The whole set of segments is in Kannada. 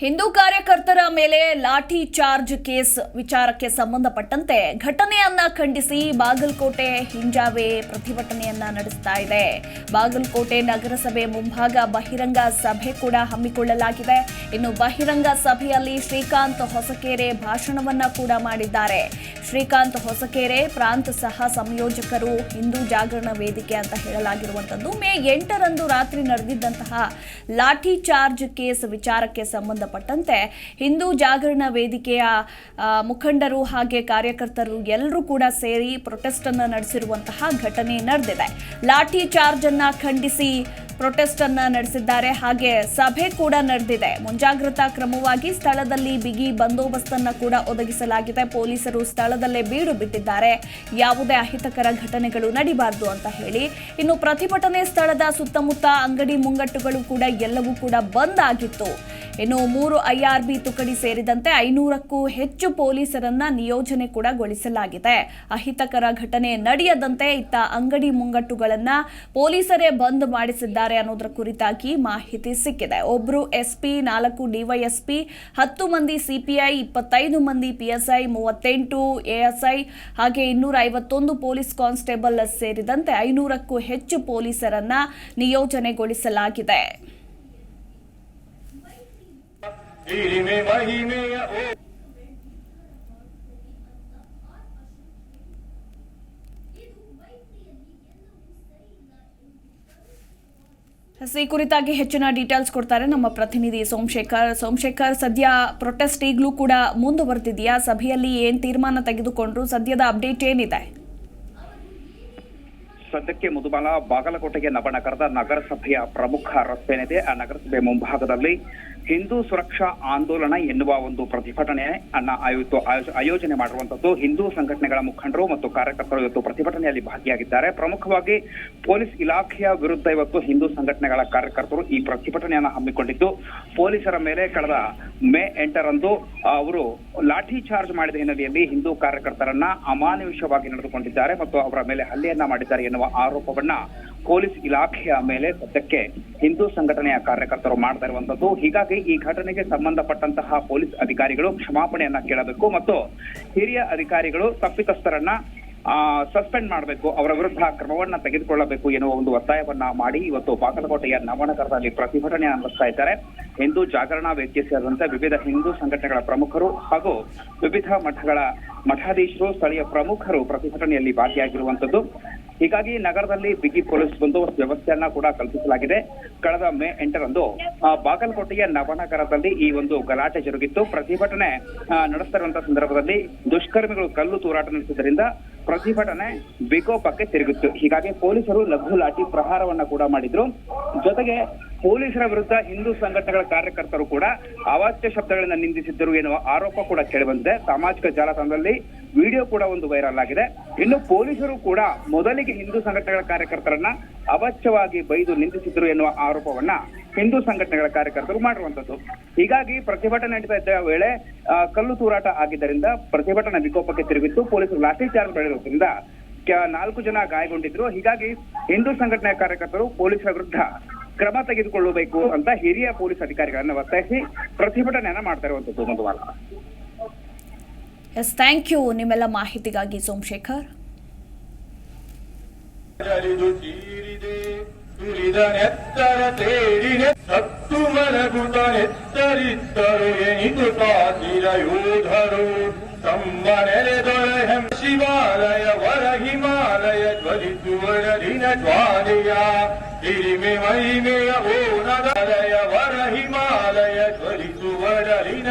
ಹಿಂದೂ ಕಾರ್ಯಕರ್ತರ ಮೇಲೆ ಲಾಠಿ ಚಾರ್ಜ್ ಕೇಸ್ ವಿಚಾರಕ್ಕೆ ಸಂಬಂಧಪಟ್ಟಂತೆ ಘಟನೆಯನ್ನ ಖಂಡಿಸಿ ಬಾಗಲಕೋಟೆ ಹಿಂಜಾವೆ ಪ್ರತಿಭಟನೆಯನ್ನ ನಡೆಸ್ತಾ ಇದೆ. ಬಾಗಲಕೋಟೆ ನಗರಸಭೆ ಮುಂಭಾಗ ಬಹಿರಂಗ ಸಭೆ ಕೂಡ ಹಮ್ಮಿಕೊಳ್ಳಲಾಗಿದೆ. ಇನ್ನು ಬಹಿರಂಗ ಸಭೆಯಲ್ಲಿ ಶ್ರೀಕಾಂತ್ ಹೊಸಕೆರೆ ಭಾಷಣವನ್ನ ಕೂಡ ಮಾಡಿದ್ದಾರೆ. ಶ್ರೀಕಾಂತ್ ಹೊಸಕೆರೆ ಪ್ರಾಂತ ಸಹ ಸಂಯೋಜಕರು ಹಿಂದೂ ಜಾಗರಣ ವೇದಿಕೆ ಅಂತ ಹೇಳಲಾಗಿರುವಂತದ್ದು. ಮೇ ಎಂಟರಂದು ರಾತ್ರಿ ನಡೆದಿದ್ದಂತಹ ಲಾಠಿ ಚಾರ್ಜ್ ಕೇಸ್ ವಿಚಾರಕ್ಕೆ ಸಂಬಂಧಪಟ್ಟಂತೆ ಹಿಂದೂ ಜಾಗರಣ ವೇದಿಕೆಯ ಮುಖಂಡರು ಹಾಗೆ ಕಾರ್ಯಕರ್ತರು ಎಲ್ಲರೂ ಕೂಡ ಸೇರಿ ಪ್ರೊಟೆಸ್ಟ್ ಅನ್ನ ನಡೆಸಿರುವಂತಹ ಘಟನೆ ನಡೆದಿದೆ. ಲಾಠಿ ಚಾರ್ಜ್ ಅನ್ನ ಖಂಡಿಸಿ ಪ್ರೊಟೆಸ್ಟ್ ಅನ್ನ ನಡೆಸಿದ್ದಾರೆ. ಹಾಗೆ ಸಭೆ ಕೂಡ ನಡೆದಿದೆ. ಮುಂಜಾಗ್ರತಾ ಕ್ರಮವಾಗಿ ಸ್ಥಳದಲ್ಲಿ ಬಿಗಿ ಬಂದೋಬಸ್ತನ್ನ ಕೂಡ ಒದಗಿಸಲಾಗಿದೆ. ಪೊಲೀಸರು ಸ್ಥಳದಲ್ಲೇ ಬೀಡು ಬಿಟ್ಟಿದ್ದಾರೆ. ಯಾವುದೇ ಅಹಿತಕರ ಘಟನೆಗಳು ನಡಿಬಾರದು ಅಂತ ಹೇಳಿ. ಇನ್ನು ಪ್ರತಿಭಟನೆ ಸ್ಥಳದ ಸುತ್ತಮುತ್ತ ಅಂಗಡಿ ಮುಂಗಟ್ಟುಗಳು ಕೂಡ ಎಲ್ಲವೂ ಕೂಡ ಬಂದ್ ಆಗಿತ್ತು. ಇನ್ನು ಮೂರು ಐಆರ್ಬಿ ತುಕಡಿ ಸೇರಿದಂತೆ ಐನೂರಕ್ಕೂ ಹೆಚ್ಚು ಪೊಲೀಸರನ್ನ ನಿಯೋಜನೆ ಕೂಡ ಗೊಳಿಸಲಾಗಿದೆ. ಅಹಿತಕರ ಘಟನೆ ನಡೆಯದಂತೆ ಇತ್ತ ಅಂಗಡಿ ಮುಂಗಟ್ಟುಗಳನ್ನ ಪೊಲೀಸರೇ ಬಂದ್ ಮಾಡಿಸಿದ್ದಾರೆ ಅನ್ನೋದರ ಕುರಿತಾಗಿ ಮಾಹಿತಿ ಸಿಕ್ಕಿದೆ. ಒಬ್ರು ಎಸ್ಪಿ, ನಾಲ್ಕು ಡಿವೈಎಸ್ಪಿ ಹತ್ತು ಮಂದಿ ಸಿಪಿಐ ಇಪ್ಪತ್ತೈದು ಮಂದಿ ಪಿಎಸ್ಐ ಮೂವತ್ತೆಂಟು ಎಎಸ್ಐ ಹಾಗೆ ಇನ್ನೂರ ಐವತ್ತೊಂದು ಪೊಲೀಸ್ ಕಾನ್ಸ್ಟೇಬಲ್ ಸೇರಿದಂತೆ ಐನೂರಕ್ಕೂ ಹೆಚ್ಚು ಪೊಲೀಸರನ್ನ ನಿಯೋಜನೆಗೊಳಿಸಲಾಗಿದೆ. ಹಿರಿಮೆ ಮಹಿಮೆಯ ಈ ಕುರಿತಾಗಿ ಹೆಚ್ಚಿನ ಡೀಟೇಲ್ಸ್ ಕೊಡ್ತಾರೆ ನಮ್ಮ ಪ್ರತಿನಿಧಿ ಸೋಮಶೇಖರ್. ಸೋಮಶೇಖರ್, ಸದ್ಯ ಪ್ರೊಟೆಸ್ಟ್ ಈಗಲೂ ಕೂಡ ಮುಂದುವರೆದಿದೆಯಾ? ಸಭೆಯಲ್ಲಿ ಏನು ತೀರ್ಮಾನ ತೆಗೆದುಕೊಂಡ್ರು? ಸದ್ಯದ ಅಪ್ಡೇಟ್ ಏನಿದೆ? ಸದ್ಯಕ್ಕೆ ಮುದುಬಾಲ ಬಾಗಲಕೋಟೆಗೆ ನವನಗರದ ನಗರಸಭೆಯ ಪ್ರಮುಖ ರಸ್ತೆನಿದೆ ಆ ನಗರಸಭೆ ಮುಂಭಾಗದಲ್ಲಿ ಹಿಂದೂ ಸುರಕ್ಷಾ ಆಂದೋಲನ ಎನ್ನುವ ಒಂದು ಪ್ರತಿಭಟನೆ ಅನ್ನ ಆಯೋಜ- ಆಯೋಜನೆ ಮಾಡಿರುವಂತದ್ದು ಹಿಂದೂ ಸಂಘಟನೆಗಳ ಮುಖಂಡರು ಮತ್ತು ಕಾರ್ಯಕರ್ತರು ಇವತ್ತು ಪ್ರತಿಭಟನೆಯಲ್ಲಿ ಭಾಗಿಯಾಗಿದ್ದಾರೆ. ಪ್ರಮುಖವಾಗಿ ಪೊಲೀಸ್ ಇಲಾಖೆಯ ವಿರುದ್ಧ ಇವತ್ತು ಹಿಂದೂ ಸಂಘಟನೆಗಳ ಕಾರ್ಯಕರ್ತರು ಈ ಪ್ರತಿಭಟನೆಯನ್ನು ಹಮ್ಮಿಕೊಂಡಿದ್ದು. ಪೊಲೀಸರ ಮೇಲೆ ಕಳೆದ ಮೇ ಎಂಟರಂದು ಅವರು ಲಾಠಿ ಚಾರ್ಜ್ ಮಾಡಿದ ಹಿನ್ನೆಲೆಯಲ್ಲಿ ಹಿಂದೂ ಕಾರ್ಯಕರ್ತರನ್ನ ಅಮಾನುಷವಾಗಿ ನಡೆದುಕೊಂಡಿದ್ದಾರೆ ಮತ್ತು ಅವರ ಮೇಲೆ ಹಲ್ಲೆಯನ್ನ ಮಾಡಿದ್ದಾರೆ ಎನ್ನುವ ಆರೋಪವನ್ನ ಪೊಲೀಸ್ ಇಲಾಖೆಯ ಮೇಲೆ ಸದ್ಯಕ್ಕೆ ಹಿಂದೂ ಸಂಘಟನೆಯ ಕಾರ್ಯಕರ್ತರು ಮಾಡ್ತಾ ಇರುವಂತದ್ದು. ಹೀಗಾಗಿ ಈ ಘಟನೆಗೆ ಸಂಬಂಧಪಟ್ಟಂತಹ ಪೊಲೀಸ್ ಅಧಿಕಾರಿಗಳು ಕ್ಷಮಾಪಣೆಯನ್ನ ಕೇಳಬೇಕು ಮತ್ತು ಹಿರಿಯ ಅಧಿಕಾರಿಗಳು ತಪ್ಪಿತಸ್ಥರನ್ನ ಸಸ್ಪೆಂಡ್ ಮಾಡಬೇಕು, ಅವರ ವಿರುದ್ಧ ಕ್ರಮವನ್ನ ತೆಗೆದುಕೊಳ್ಳಬೇಕು ಎನ್ನುವ ಒಂದು ಒತ್ತಾಯವನ್ನ ಮಾಡಿ ಇವತ್ತು ಬಾಗಲಕೋಟೆಯ ನವನಗರದಲ್ಲಿ ಪ್ರತಿಭಟನೆ ನಡೆಸ್ತಾ ಇದ್ದಾರೆ. ಹಿಂದೂ ಜಾಗರಣಾ ವೇದಿಕೆ ಸೇರಿದಂತೆ ವಿವಿಧ ಹಿಂದೂ ಸಂಘಟನೆಗಳ ಪ್ರಮುಖರು ಹಾಗೂ ವಿವಿಧ ಮಠಗಳ ಮಠಾಧೀಶರು, ಸ್ಥಳೀಯ ಪ್ರಮುಖರು ಪ್ರತಿಭಟನೆಯಲ್ಲಿ ಭಾಗಿಯಾಗಿರುವಂತದ್ದು ಹೀಗಾಗಿ ನಗರದಲ್ಲಿ ಬಿಗಿ ಪೊಲೀಸ್ ಬಂದೋಬಸ್ತ್ ವ್ಯವಸ್ಥೆಯನ್ನ ಕೂಡ ಕಲ್ಪಿಸಲಾಗಿದೆ. ಕಳೆದ ಮೇ ಎಂಟರಂದು ಬಾಗಲಕೋಟೆಯ ನವನಗರದಲ್ಲಿ ಈ ಒಂದು ಗಲಾಟೆ ಜರುಗಿತ್ತು. ಪ್ರತಿಭಟನೆ ನಡೆಸ್ತಿರುವಂತಹ ನಡೆಸ್ತಾ ಸಂದರ್ಭದಲ್ಲಿ ದುಷ್ಕರ್ಮಿಗಳು ಕಲ್ಲು ತೂರಾಟ ನಡೆಸಿದ್ದರಿಂದ ಪ್ರತಿಭಟನೆ ವಿಕೋಪಕ್ಕೆ ತಿರುಗಿತ್ತು. ಹೀಗಾಗಿ ಪೊಲೀಸರು ಲಘು ಲಾಠಿ ಪ್ರಹಾರವನ್ನ ಕೂಡ ಮಾಡಿದ್ರು. ಜೊತೆಗೆ ಪೊಲೀಸರ ವಿರುದ್ಧ ಹಿಂದೂ ಸಂಘಟನೆಗಳ ಕಾರ್ಯಕರ್ತರು ಕೂಡ ಅವಾಚ್ಯ ಶಬ್ದಗಳನ್ನ ನಿಂದಿಸಿದ್ದರು ಎನ್ನುವ ಆರೋಪ ಕೂಡ ಕೇಳಿಬಂದಿದೆ ಸಾಮಾಜಿಕ ಜಾಲತಾಣದಲ್ಲಿ ವಿಡಿಯೋ ಕೂಡ ಒಂದು ವೈರಲ್ ಆಗಿದೆ. ಇನ್ನು ಪೊಲೀಸರು ಕೂಡ ಮೊದಲಿಗೆ ಹಿಂದೂ ಸಂಘಟನೆಗಳ ಕಾರ್ಯಕರ್ತರನ್ನ ಅವಾಚ್ಯವಾಗಿ ಬೈದು ನಿಂದಿಸಿದ್ರು ಎನ್ನುವ ಆರೋಪವನ್ನ ಹಿಂದೂ ಸಂಘಟನೆಗಳ ಕಾರ್ಯಕರ್ತರು ಮಾಡಿರುವಂತದ್ದು. ಹೀಗಾಗಿ ಪ್ರತಿಭಟನೆ ನಡೀತಾ ಇದ್ದ ವೇಳೆ ಕಲ್ಲು ತೂರಾಟ ಆಗಿದ್ದರಿಂದ ಪ್ರತಿಭಟನಾ ವಿಕೋಪಕ್ಕೆ ತಿರುಗಿತ್ತು. ಪೊಲೀಸರು ಲಾಠಿ ಚಾರ್ಜ್ ಮಾಡಿರೋದ್ರಿಂದ ನಾಲ್ಕು ಜನ ಗಾಯಗೊಂಡಿದ್ರು. ಹೀಗಾಗಿ ಹಿಂದೂ ಸಂಘಟನೆಯ ಕಾರ್ಯಕರ್ತರು ಪೊಲೀಸರ ವಿರುದ್ಧ ಕ್ರಮ ತೆಗೆದುಕೊಳ್ಳಬೇಕು ಅಂತ ಹಿರಿಯ ಪೊಲೀಸ್ ಅಧಿಕಾರಿಗಳನ್ನ ಒತ್ತಾಯಿಸಿ ಪ್ರತಿಭಟನೆಯನ್ನ ಮಾಡ್ತಾ ಇರುವಂತದ್ದು ಮಧುವಾಲ ಎಸ್ ಥ್ಯಾಂಕ್ ಯು ನಿಮ್ಮೆಲ್ಲ ಮಾಹಿತಿಗಾಗಿ ಸೋಮಶೇಖರ್. ಜರಿದು ತೀರಿದೆ ಸುರಿದ ನೆತ್ತರ ತೇರಿನೆ ಸತ್ತು ಮಲಗುತ ನೆತ್ತರಿದ್ದರು ಎನಿತು ಸಾಸಿರ ಯೋಧರು. ತಮ್ಮ ನೆಲೆದೊಳ ಶಿವಾಲಯ ವರ ಹಿಮಾಲಯ ಜ್ವಲಿಸುವರ ದಿನ ಜ್ವಾಲೆಯ. ಹಿರಿಮೆ ಮಹಿಮೆಯ ಓಣದಯ ವರ ಹಿಮಾಲಯ ಧ್ವರಿಸುವರಲಿನ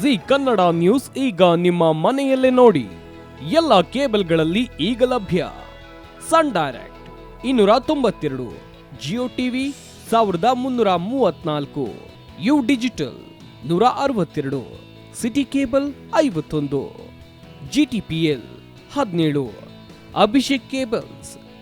ಜಿ ಕನ್ನಡ ನ್ಯೂಸ್ ಈಗ ನಿಮ್ಮ ಮನೆಯಲ್ಲೇ ನೋಡಿ. ಎಲ್ಲ ಕೇಬಲ್ಗಳಲ್ಲಿ ಈಗ ಲಭ್ಯ. ಸನ್ ಡೈರೆಕ್ಟ್ ಇನ್ನೂರ ತೊಂಬತ್ತೆರಡು, ಜಿಯೋ ಟಿವಿ ಸಾವಿರದ ಮುನ್ನೂರ ಮೂವತ್ನಾಲ್ಕು, ಯು ಡಿಜಿಟಲ್ ನೂರ ಅರವತ್ತೆರಡು, ಸಿಟಿ ಕೇಬಲ್ ಐವತ್ತೊಂದು, ಜಿ ಟಿ ಪಿ ಎಲ್ ಹದಿನೇಳು, ಅಭಿಷೇಕ್ ಕೇಬಲ್ಸ್